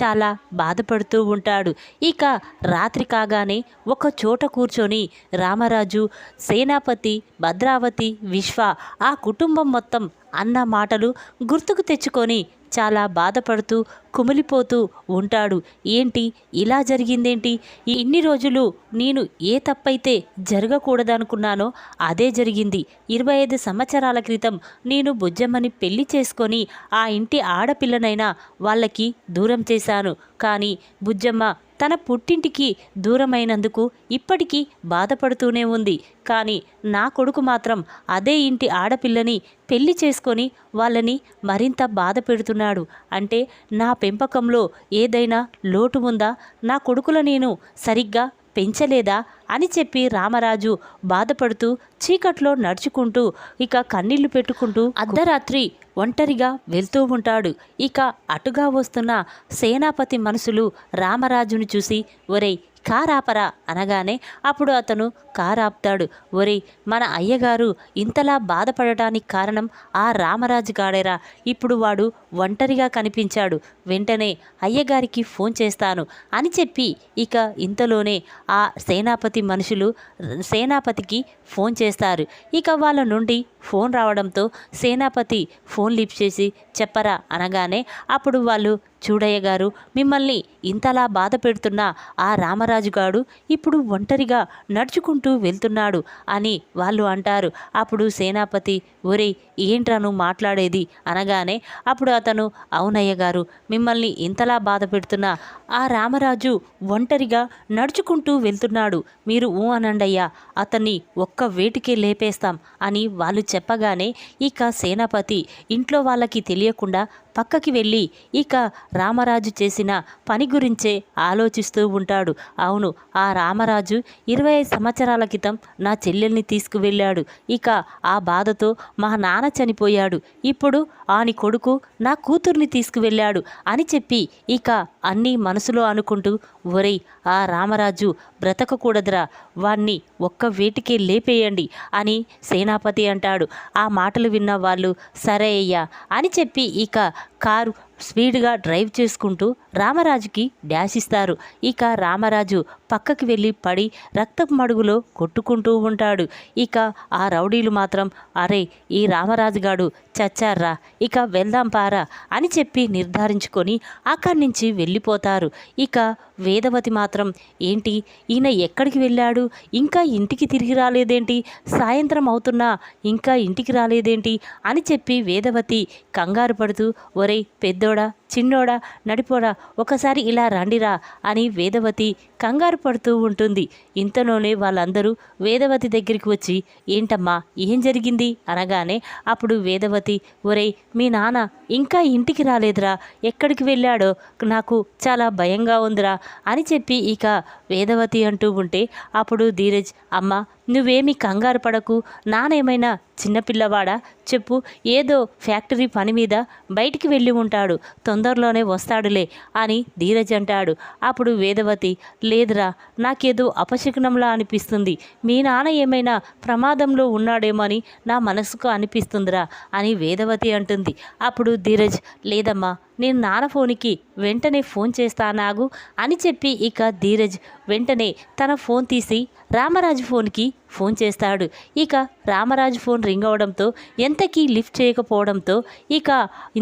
చాలా బాధపడుతూ ఉంటాడు. ఇక రాత్రి కాగానే ఒక చోట కూర్చొని రామరాజు సేనాపతి భద్రావతి విశ్వ ఆ కుటుంబం మొత్తం అన్న మాటలు గుర్తుకు తెచ్చుకొని చాలా బాధపడుతూ కుమిలిపోతూ ఉంటాడు. ఏంటి? ఇలా జరిగిందేంటి? ఈ ఇన్ని రోజులు నేను ఏ తప్పైతే జరగకూడదనుకున్నానో అదే జరిగింది. ఇరవై ఐదు సంవత్సరాల క్రితం నేను బుజ్జమ్మని పెళ్ళి చేసుకొని ఆ ఇంటి ఆడపిల్లనైనా వాళ్ళకి దూరం చేశాను. కానీ బుజ్జమ్మ తన పుట్టింటికి దూరమైనందుకు ఇప్పటికీ బాధపడుతూనే ఉంది. కానీ నా కొడుకు మాత్రం అదే ఇంటి ఆడపిల్లని పెళ్ళి చేసుకొని వాళ్ళని మరింత బాధ పెడుతున్నాడు. అంటే నా పెంపకంలో ఏదైనా లోటు ఉందా? నా కొడుకుల నేను సరిగ్గా పెంచలేదా? అని చెప్పి రామరాజు బాధపడుతూ చీకట్లో నడుచుకుంటూ ఇక కన్నీళ్ళు పెట్టుకుంటూ అర్ధరాత్రి ఒంటరిగా వెళ్తూ ఉంటాడు. ఇక అటుగా వస్తున్న సేనాపతి మనసులు రామరాజును చూసి ఒరే కారాపరా అనగానే అప్పుడు అతను కారాపుతాడు. ఒరే మన అయ్యగారు ఇంతలా బాధపడటానికి కారణం ఆ రామరాజు గాడేరా ఇప్పుడు వాడు ఒంటరిగా కనిపించాడు. వెంటనే అయ్యగారికి ఫోన్ చేస్తాను అని చెప్పి ఇక ఇంతలోనే ఆ సేనాపతి మనుషులు సేనాపతికి ఫోన్ చేస్తారు. ఇక వాళ్ళ నుండి ఫోన్ రావడంతో సేనాపతి ఫోన్ లిఫ్ట్ చేసి చెప్పరా అనగానే అప్పుడు వాళ్ళు చూడయ్య గారు మిమ్మల్ని ఇంతలా బాధ పెడుతున్న ఆ రామరాజు గాడు ఇప్పుడు ఒంటరిగా నడుచుకుంటూ వెళ్తున్నాడు అని వాళ్ళు అంటారు. అప్పుడు సేనాపతి ఒరేయ్ ఏంట్రా నువ్వు మాట్లాడేది? అనగానే అప్పుడు అతను అవునయ్య గారు మిమ్మల్ని ఇంతలా బాధ పెడుతున్న ఆ రామరాజు ఒంటరిగా నడుచుకుంటూ వెళ్తున్నాడు. మీరు ఊ అనండయ్యా అతన్ని ఒక్క వేటికే లేపేస్తాం అని వాళ్ళు చెప్పగానే ఇక సేనాపతి ఇంట్లో వాళ్ళకి తెలియకుండా పక్కకి వెళ్ళి ఇక రామరాజు చేసిన పని గురించే ఆలోచిస్తూ ఉంటాడు. అవును ఆ రామరాజు ఇరవై ఐదు సంవత్సరాల క్రితం నా చెల్లెల్ని తీసుకువెళ్ళాడు. ఇక ఆ బాధతో మా నాన్న చనిపోయాడు. ఇప్పుడు ఆని కొడుకు నా కూతుర్ని తీసుకువెళ్ళాడు అని చెప్పి ఇక అన్నీ మనసులో అనుకుంటూ ఒరేయ్ ఆ రామరాజు బ్రతకకూడదురా వాణ్ణి ఒక్క వేటికే లేపేయండి అని సేనాపతి అంటాడు. ఆ మాటలు విన్న వాళ్ళు సరే అయ్యా అని చెప్పి ఇక కారు స్పీడ్గా డ్రైవ్ చేసుకుంటూ రామరాజుకి డ్యాష్ ఇస్తారు. ఇక రామరాజు పక్కకి వెళ్ళి పడి రక్తపు మడుగులో కొట్టుకుంటూ ఉంటాడు. ఇక ఆ రౌడీలు మాత్రం అరే ఈ రామరాజుగాడు చచ్చారా ఇక వెళ్దాం పారా అని చెప్పి నిర్ధారించుకొని అక్కడి నుంచి వెళ్ళిపోతారు. ఇక వేదవతి మాత్రం ఏంటి ఈయన ఎక్కడికి వెళ్ళాడు? ఇంకా ఇంటికి తిరిగి రాలేదేంటి? సాయంత్రం అవుతున్నా ఇంకా ఇంటికి రాలేదేంటి? అని చెప్పి వేదవతి కంగారు పడుతూ ఒరే పెద్దోడా చిన్నోడా నడిపోడా ఒకసారి ఇలా రండిరా అని వేదవతి కంగారు పడుతూ ఉంటుంది. ఇంతలోనే వాళ్ళందరూ వేదవతి దగ్గరికి వచ్చి ఏంటమ్మా ఏం జరిగింది? అనగానే అప్పుడు వేదవతి ఒరేయ్ మీ నాన్న ఇంకా ఇంటికి రాలేదురా. ఎక్కడికి వెళ్ళాడో నాకు చాలా భయంగా ఉందిరా అని చెప్పి ఇక వేదవతి అంటూ ఉంటే అప్పుడు ధీరజ్ అమ్మ నువ్వేమి కంగారు పడకు. నానేమైనా చిన్నపిల్లవాడా? చెప్పు. ఏదో ఫ్యాక్టరీ పని మీద బయటికి వెళ్ళి ఉంటాడు. తొందరలోనే వస్తాడులే అని ధీరజ్ అంటాడు. అప్పుడు వేదవతి లేదురా నాకేదో అపశకునంలా అనిపిస్తుంది. మీ నాన్న ఏమైనా ప్రమాదంలో ఉన్నాడేమో అని నా మనసుకు అనిపిస్తుందిరా అని వేదవతి అంటుంది. అప్పుడు ధీరజ్ లేదమ్మా నేను నాన్న ఫోన్కి వెంటనే ఫోన్ చేస్తానాగు అని చెప్పి ఇక ధీరజ్ వెంటనే తన ఫోన్ తీసి రామరాజు ఫోన్కి ఫోన్ చేస్తాడు. ఇక రామరాజు ఫోన్ రింగ్ అవడంతో ఎంతకీ లిఫ్ట్ చేయకపోవడంతో ఇక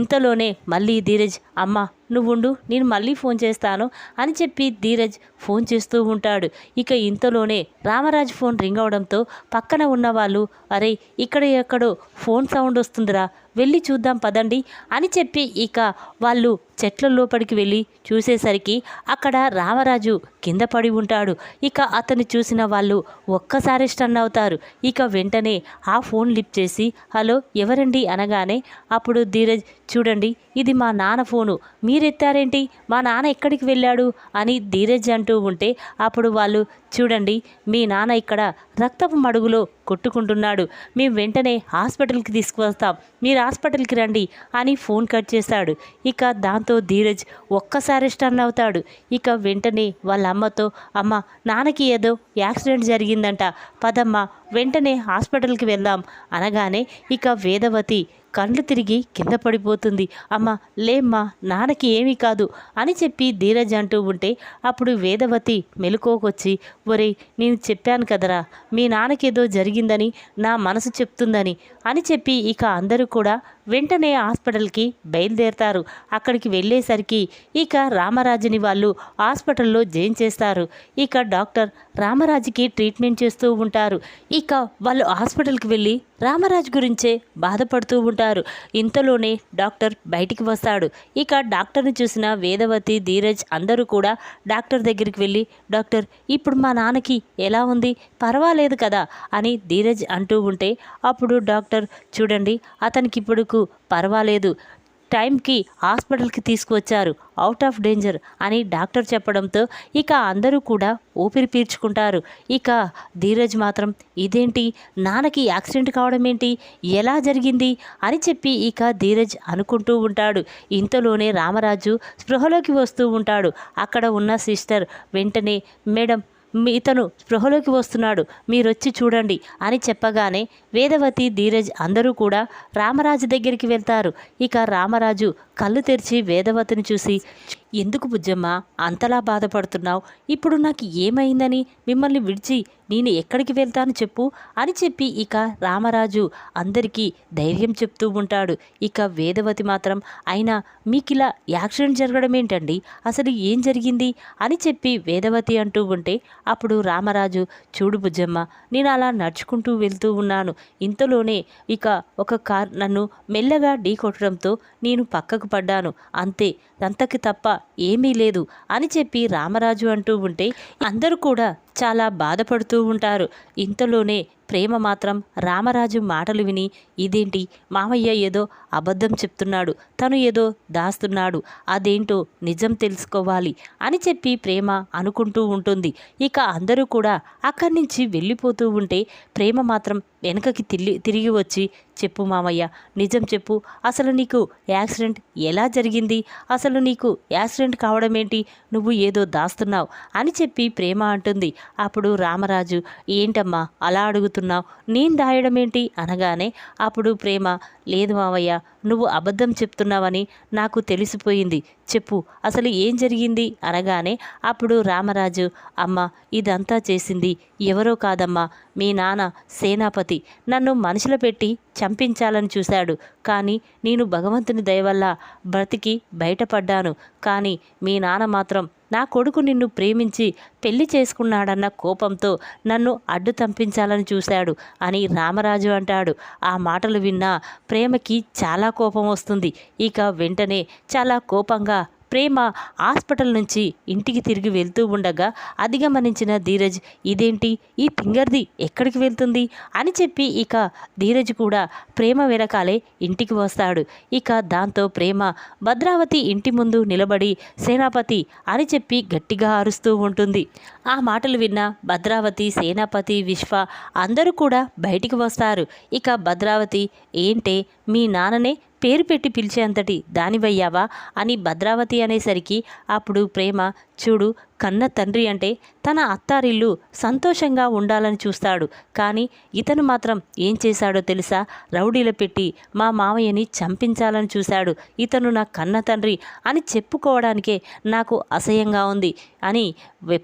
ఇంతలోనే మళ్ళీ ధీరజ్ అమ్మ నువ్వుండు నేను మళ్ళీ ఫోన్ చేస్తాను అని చెప్పి ధీరజ్ ఫోన్ చేస్తూ ఉంటాడు. ఇక ఇంతలోనే రామరాజు ఫోన్ రింగ్ అవడంతో పక్కన ఉన్న వాళ్ళు అరే ఇక్కడ ఎక్కడో ఫోన్ సౌండ్ వస్తుందిరా వెళ్ళి చూద్దాం పదండి అని చెప్పి ఇక వాళ్ళు చెట్ల లోపలికి వెళ్ళి చూసేసరికి అక్కడ రామరాజు కింద పడి ఉంటాడు. ఇక అతన్ని చూసిన వాళ్ళు ఒక్కసారి స్టన్ అవుతారు. ఇక వెంటనే ఆ ఫోన్ లిఫ్ట్ చేసి హలో ఎవరండి? అనగానే అప్పుడు ధీరజ్ చూడండి ఇది మా నాన్న ఫోను. మీరెత్తారేంటి? మా నాన్న ఎక్కడికి వెళ్ళాడు? అని ధీరజ్ అంటూ ఉంటే అప్పుడు వాళ్ళు చూడండి మీ నాన్న ఇక్కడ రక్తపు మడుగులో కొట్టుకుంటున్నాడు. మేము వెంటనే హాస్పిటల్కి తీసుకువస్తాం. మీరు హాస్పిటల్కి రండి అని ఫోన్ కట్ చేశాడు ఇక దాంతో ధీరజ్ ఒక్కసారి స్టన్ అవుతాడు. ఇక వెంటనే వాళ్ళ అమ్మతో అమ్మ నాన్నకి ఏదో యాక్సిడెంట్ జరిగిందంట. పదమ్మ వెంటనే హాస్పిటల్కి వెళ్దాం అనగానే ఇక వేదవతి కళ్ళు తిరిగి కింద పడిపోతుంది. అమ్మ లేమ్మా నాన్నకి ఏమీ కాదు అని చెప్పి ధీరజ్ అంటూ ఉంటే అప్పుడు వేదవతి మెలుకోకొచ్చి ఒరే నేను చెప్పాను కదరా మీ నాన్నకేదో జరిగిందని నా మనసు చెప్తుందని అని చెప్పి ఇక అందరూ కూడా వెంటనే హాస్పిటల్కి బయలుదేరతారు. అక్కడికి వెళ్ళేసరికి ఇక రామరాజుని వాళ్ళు హాస్పిటల్లో జైన్ చేస్తారు ఇక డాక్టర్ రామరాజుకి ట్రీట్మెంట్ చేస్తూ ఉంటారు. ఇక వాళ్ళు హాస్పిటల్కి వెళ్ళి రామరాజు గురించే బాధపడుతూ ఉంటారు. ఇంతలోనే డాక్టర్ బయటికి వస్తాడు. ఇక డాక్టర్ని చూసిన వేదవతి ధీరజ్ అందరూ కూడా డాక్టర్ దగ్గరికి వెళ్ళి డాక్టర్ ఇప్పుడు మా నాన్నకి ఎలా ఉంది? పర్వాలేదు కదా అని ధీరజ్ అంటూ ఉంటే అప్పుడు డాక్టర్ చూడండి అతనికి ఇప్పుడుకు పర్వాలేదు. టైంకి హాస్పిటల్కి తీసుకువచ్చారు. అవుట్ ఆఫ్ డేంజర్ అని డాక్టర్ చెప్పడంతో ఇక అందరూ కూడా ఊపిరి పీల్చుకుంటారు. ఇక ధీరజ్ మాత్రం ఇదేంటి? నాన్నకి యాక్సిడెంట్ కావడం ఏంటి? ఎలా జరిగింది? అని చెప్పి ఇక ధీరజ్ అనుకుంటూ ఉంటాడు. ఇంతలోనే రామరాజు స్పృహలోకి వస్తూ ఉంటాడు. అక్కడ ఉన్న సిస్టర్ వెంటనే మేడం మీ ఇతను స్పృహలోకి వస్తున్నాడు. మీరొచ్చి చూడండి అని చెప్పగానే వేదవతి ధీరజ్ అందరూ కూడా రామరాజు దగ్గరికి వెళ్తారు. ఇక రామరాజు కళ్ళు తెరిచి వేదవతిని చూసి ఎందుకు బుజ్జమ్మ? అంతలా బాధపడుతున్నావు. ఇప్పుడు నాకు ఏమైందని మిమ్మల్ని విడిచి నేను ఎక్కడికి వెళ్తాను చెప్పు అని చెప్పి ఇక రామరాజు అందరికీ ధైర్యం చెప్తూ ఉంటాడు. ఇక వేదవతి మాత్రం అయినా మీకు ఇలా యాక్సిడెంట్ జరగడం ఏంటండి అసలు ఏం జరిగింది? అని చెప్పి వేదవతి అంటూ ఉంటే అప్పుడు రామరాజు చూడు బుజ్జమ్మ నేను అలా నడుచుకుంటూ వెళ్తూ ఉన్నాను. ఇంతలోనే ఇక ఒక కార్ నన్ను మెల్లగా ఢీ కొట్టడంతో నేను పక్కకు పడ్డాను. అంతే అంతకి తప్ప ఏమీ లేదు అని చెప్పి రామరాజు అంటూ ఉంటే అందరూ కూడా చాలా బాధపడుతూ ఉంటారు. ఇంతలోనే ప్రేమ మాత్రం రామరాజు మాటలు విని ఇదేంటి? మామయ్య ఏదో అబద్ధం చెప్తున్నాడు. తను ఏదో దాస్తున్నాడు. అదేంటో నిజం తెలుసుకోవాలి అని చెప్పి ప్రేమ అనుకుంటూ ఉంటుంది. ఇక అందరూ కూడా అక్కడి నుంచి వెళ్ళిపోతూ ఉంటే ప్రేమ మాత్రం వెనకకి తిరిగి తిరిగి వచ్చి చెప్పు మామయ్య నిజం చెప్పు. అసలు నీకు యాక్సిడెంట్ ఎలా జరిగింది? అసలు నీకు యాక్సిడెంట్ కావడం ఏంటి నువ్వు ఏదో దాస్తున్నావు అని చెప్పి ప్రేమ అంటుంది. అప్పుడు రామరాజు ఏంటమ్మా అలా అడుగుతున్నావు? నేను దాయడం ఏంటి? అనగానే అప్పుడు ప్రేమ లేదు మావయ్య నువ్వు అబద్ధం చెప్తున్నావని నాకు తెలిసిపోయింది. చెప్పు అసలు ఏం జరిగింది? అనగానే అప్పుడు రామరాజు అమ్మ ఇదంతా చేసింది ఎవరో కాదమ్మా మీ నాన్న సేనాపతి. నన్ను మనుషులు పెట్టి చంపించాలని చూశాడు. కానీ నేను భగవంతుని దయవల్ల బ్రతికి బయటపడ్డాను. కానీ మీ నాన్న మాత్రం నా కొడుకు నిన్ను ప్రేమించి పెళ్ళి చేసుకున్నాడన్న కోపంతో నన్ను అడ్డు తంపించాలని చూశాడు అని రామరాజు అంటాడు. ఆ మాటలు విన్నా ప్రేమకి చాలా కోపం వస్తుంది. ఇక వెంటనే చాలా కోపంగా ప్రేమ హాస్పిటల్ నుంచి ఇంటికి తిరిగి వెళ్తూ ఉండగా అది గమనించిన ధీరజ్ ఇదేంటి? ఈ ఫింగర్ది ఎక్కడికి వెళ్తుంది? అని చెప్పి ఇక ధీరజ్ కూడా ప్రేమ వెనకాలే ఇంటికి వస్తాడు. ఇక దాంతో ప్రేమ భద్రావతి ఇంటి ముందు నిలబడి సేనాపతి అని చెప్పి గట్టిగా అరుస్తూ ఉంటుంది. ఆ మాటలు విన్న భద్రావతి సేనాపతి విశ్వ అందరూ కూడా బయటికి వస్తారు. ఇక భద్రావతి ఏంటే? మీ నాన్ననే పేరు పెట్టి పిలిచేంతటి దానివయ్యావా? అని భద్రావతి అనేసరికి అప్పుడు ప్రేమ చూడు కన్న తండ్రి అంటే తన అత్తారిల్లు సంతోషంగా ఉండాలని చూస్తాడు. కానీ ఇతను మాత్రం ఏం చేశాడో తెలుసా? రౌడీలు పెట్టి మా మామయ్యని చంపించాలని చూశాడు. ఇతను నా కన్న తండ్రి అని చెప్పుకోవడానికే నాకు అసహ్యంగా ఉంది అని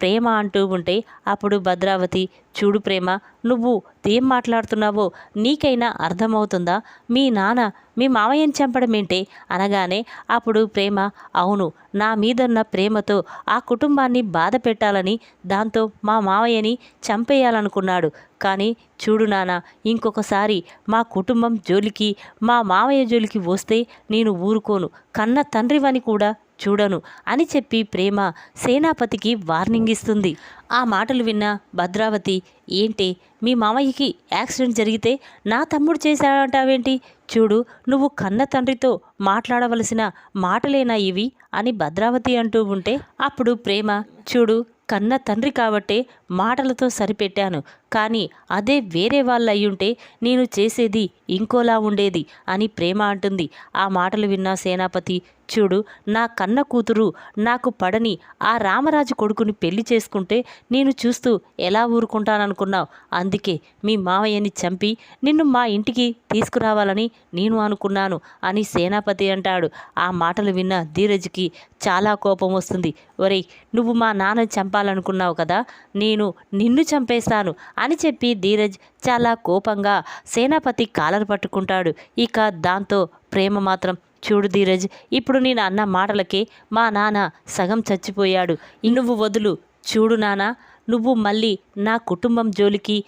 ప్రేమ అంటూ ఉంటే అప్పుడు భద్రావతి చూడు ప్రేమ నువ్వు ఏం మాట్లాడుతున్నావో నీకైనా అర్థమవుతుందా? మీ నాన్న మీ మామయ్యని చంపడం ఏంటే అనగానే అప్పుడు ప్రేమ అవును నా మీదున్న ప్రేమతో ఆ కుటుంబాన్ని బాధ పెట్టాలని దాంతో మా మావయ్యని చంపేయాలనుకున్నాడు. కానీ చూడు నాన్న ఇంకొకసారి మా కుటుంబం జోలికి మా మావయ్య జోలికి వస్తే నేను ఊరుకోను. కన్న తండ్రివని కూడా చూడను అని చెప్పి ప్రేమ సేనాపతికి వార్నింగ్ ఇస్తుంది. ఆ మాటలు విన్న భద్రావతి ఏంటి మీ మామయ్యకి యాక్సిడెంట్ జరిగితే నా తమ్ముడు చేశాడంటావేంటి? చూడు నువ్వు కన్న తండ్రితో మాట్లాడవలసిన మాటలేనా ఇవి? అని భద్రావతి అంటూ ఉంటే అప్పుడు ప్రేమ చూడు కన్న తండ్రి కాబట్టే మాటలతో సరిపెట్టాను. కానీ అదే వేరే వాళ్ళు అయ్యుంటే నేను చేసేది ఇంకోలా ఉండేది అని ప్రేమ అంటుంది. ఆ మాటలు విన్న సేనాపతి చూడు నా కన్న కూతురు నాకు పడని ఆ రామరాజు కొడుకుని పెళ్ళి చేసుకుంటే నేను చూస్తూ ఎలా ఊరుకుంటాననుకున్నావు? అందుకే మీ మావయ్యని చంపి నిన్ను మా ఇంటికి తీసుకురావాలని నేను అనుకున్నాను అని సేనాపతి అంటాడు. ఆ మాటలు విన్న ధీరజ్కి చాలా కోపం వస్తుంది. ఒరేయ్ నువ్వు మా నాన్న చంపాలనుకున్నావు కదా నేను నిన్ను చంపేస్తాను అని చెప్పి ధీరజ్ చాలా కోపంగా సేనాపతి కాలర్ పట్టుకుంటాడు. ఇక దాంతో ప్రేమ మాత్రం చూడు ధీరజ్ ఇప్పుడు నేను అన్న మాటలకే మా నాన్న సగం చచ్చిపోయాడు. నువ్వు వదులు. చూడు నాన్న నువ్వు మళ్ళీ నా కుటుంబం జోలికి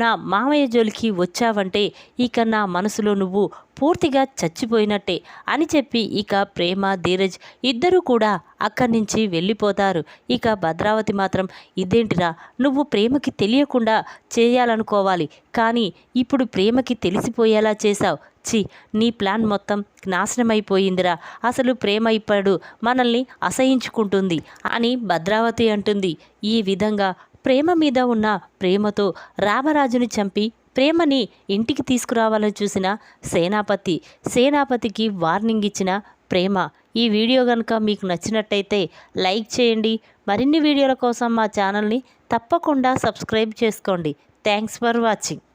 నా మామయ్య జోలికి వచ్చావంటే ఇక నా మనసులో నువ్వు పూర్తిగా చచ్చిపోయినట్టే అని చెప్పి ఇక ప్రేమ ధీరజ్ ఇద్దరూ కూడా అక్కడి నుంచి వెళ్ళిపోతారు. ఇక భద్రావతి మాత్రం ఇదేంటిరా నువ్వు ప్రేమకి తెలియకుండా చేయాలనుకోవాలి. కానీ ఇప్పుడు ప్రేమకి తెలిసిపోయేలా చేశావు. చి నీ ప్లాన్ మొత్తం నాశనమైపోయిందిరా. అసలు ప్రేమ ఇప్పుడు మనల్ని అసహించుకుంటుంది అని భద్రావతి అంటుంది. ఈ విధంగా ప్రేమ మీద ఉన్న ప్రేమతో రామరాజుని చంపి ప్రేమని ఇంటికి తీసుకురావాలని చూసిన సేనాపతి సేనాపతికి వార్నింగ్ ఇచ్చిన ప్రేమ. ఈ వీడియో కనుక మీకు నచ్చినట్టయితే లైక్ చేయండి. మరిన్ని వీడియోల కోసం మా ఛానల్ని తప్పకుండా సబ్స్క్రైబ్ చేసుకోండి. Thanks for watching.